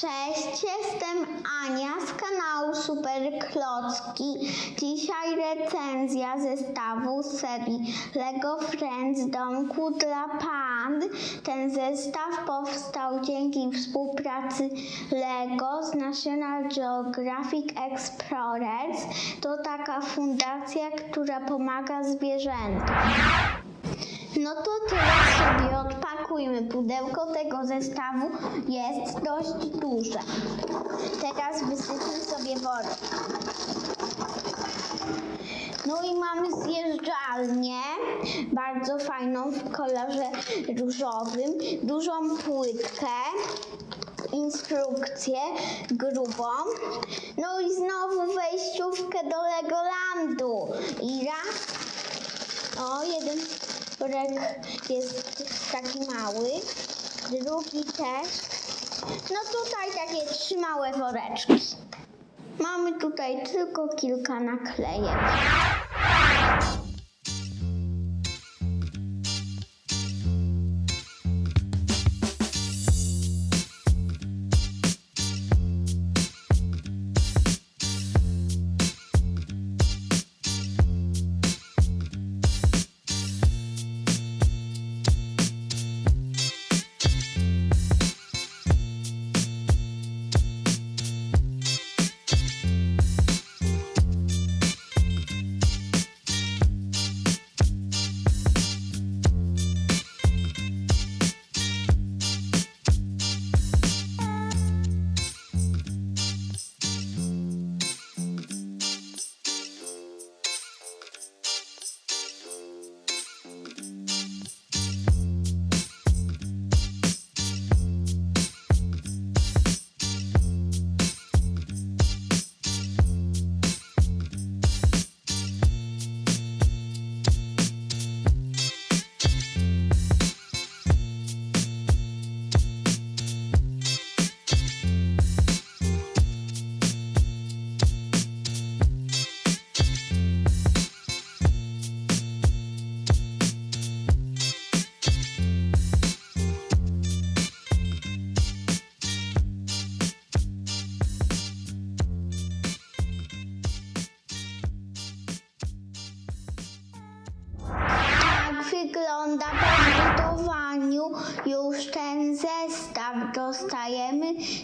Cześć, jestem Ania z kanału Super Klocki. Dzisiaj recenzja zestawu serii Lego Friends Domku dla Pand. Ten zestaw powstał dzięki współpracy Lego z National Geographic Explorers. To taka fundacja, która pomaga zwierzętom. No to teraz sobie Pudełko tego zestawu jest dość duże. Teraz wysypmy sobie wodę. No i mamy zjeżdżalnię, bardzo fajną w kolorze różowym, dużą płytkę, instrukcję grubą, no i znowu wejściówkę do Legolandu. I raz, o, jeden worek jest taki mały, drugi też. No tutaj takie trzy małe woreczki. Mamy tutaj tylko kilka naklejek.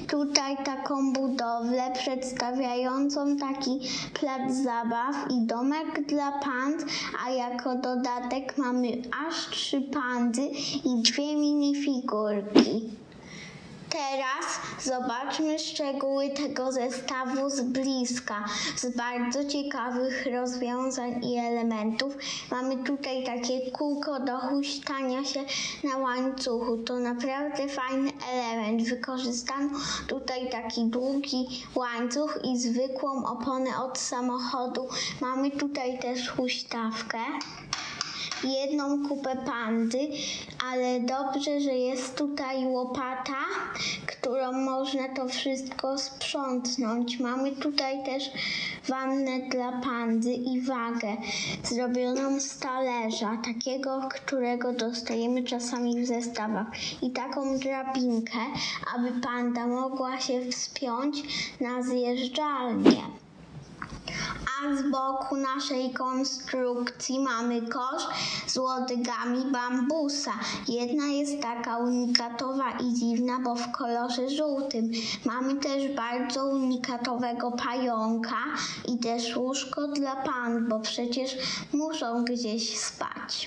Tutaj taką budowlę przedstawiającą taki plac zabaw i domek dla pand, a jako dodatek mamy aż trzy pandy i dwie minifigurki. Teraz zobaczmy szczegóły tego zestawu z bliska, z bardzo ciekawych rozwiązań i elementów. Mamy tutaj takie kółko do huśtania się na łańcuchu. To naprawdę fajny element. Wykorzystano tutaj taki długi łańcuch i zwykłą oponę od samochodu. Mamy tutaj też huśtawkę jedną kupę pandy, ale dobrze, że jest tutaj łopata, którą można to wszystko sprzątnąć. Mamy tutaj też wannę dla pandy i wagę zrobioną z talerza, takiego, którego dostajemy czasami w zestawach i taką drabinkę, aby panda mogła się wspiąć na zjeżdżalnię. A z boku naszej konstrukcji mamy kosz z łodygami bambusa. Jedna jest taka unikatowa i dziwna, bo w kolorze żółtym. Mamy też bardzo unikatowego pająka i też łóżko dla pan, bo przecież muszą gdzieś spać.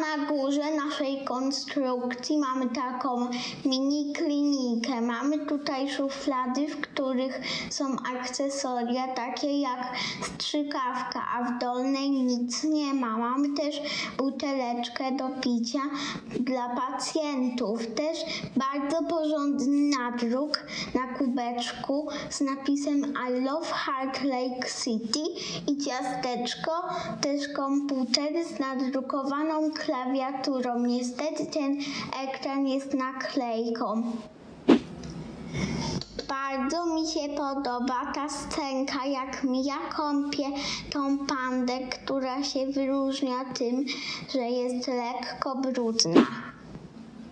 Na górze naszej konstrukcji mamy taką mini klinikę. Mamy tutaj szuflady, w których są akcesoria takie jak strzykawka, a w dolnej nic nie ma. Mamy też buteleczkę do picia dla pacjentów. Też bardzo porządny nadruk na kubeczku z napisem I love Heart Lake City i ciasteczko, też komputer z nadrukowaną klawiaturą. Niestety ten ekran jest naklejką. Bardzo mi się podoba ta scenka, jak Mia kąpie tą pandę, która się wyróżnia tym, że jest lekko brudna.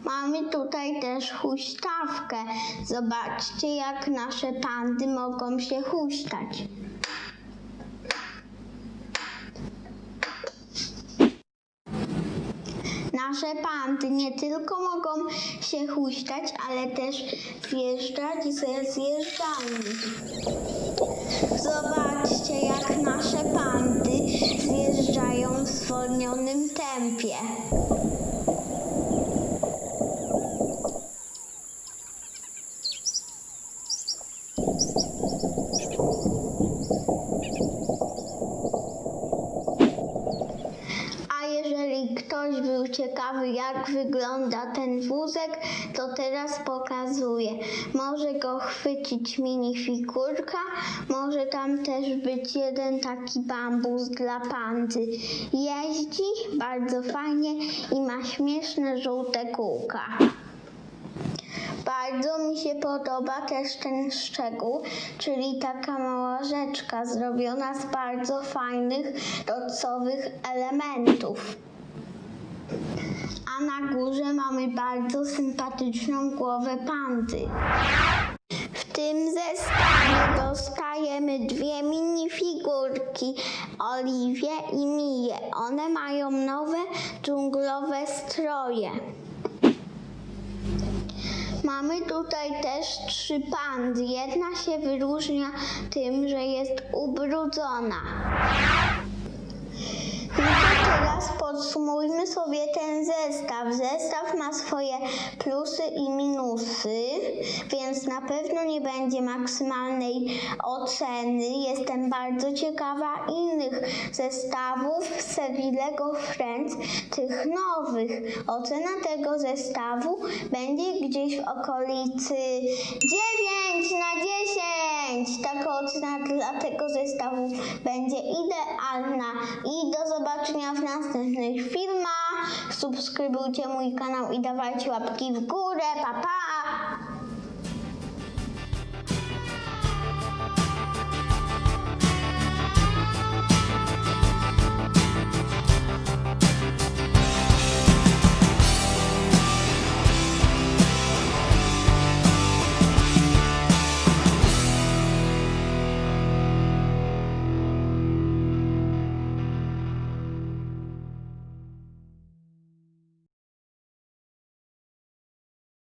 Mamy tutaj też huśtawkę. Zobaczcie, jak nasze pandy mogą się huśtać. Nasze pandy nie tylko mogą się huśtać, ale też wjeżdżać ze zjeżdżalni. Zobaczcie, jak nasze pandy zjeżdżają w zwolnionym tempie. A jeżeli ktoś był ciekawy, jak wygląda ten wózek, to teraz pokazuję. Może go chwycić minifigurka, może tam też być jeden taki bambus dla pandy. Jeździ bardzo fajnie i ma śmieszne żółte kółka. Bardzo mi się podoba też ten szczegół, czyli taka mała rzeczka zrobiona z bardzo fajnych, docowych elementów. A na górze mamy bardzo sympatyczną głowę pandy. W tym zestawie dostajemy dwie minifigurki, Oliwię i Miję. One mają nowe dżunglowe stroje. Mamy tutaj też trzy pandy. Jedna się wyróżnia tym, że jest ubrudzona. Teraz podsumujmy sobie ten zestaw. Zestaw ma swoje plusy i minusy, więc na pewno nie będzie maksymalnej oceny. Jestem bardzo ciekawa innych zestawów serii Lego Friends, tych nowych. Ocena tego zestawu będzie gdzieś w okolicy 9 dla tego zestawu będzie idealna. I do zobaczenia w następnych filmach. Subskrybujcie mój kanał i dawajcie łapki w górę. Pa, pa!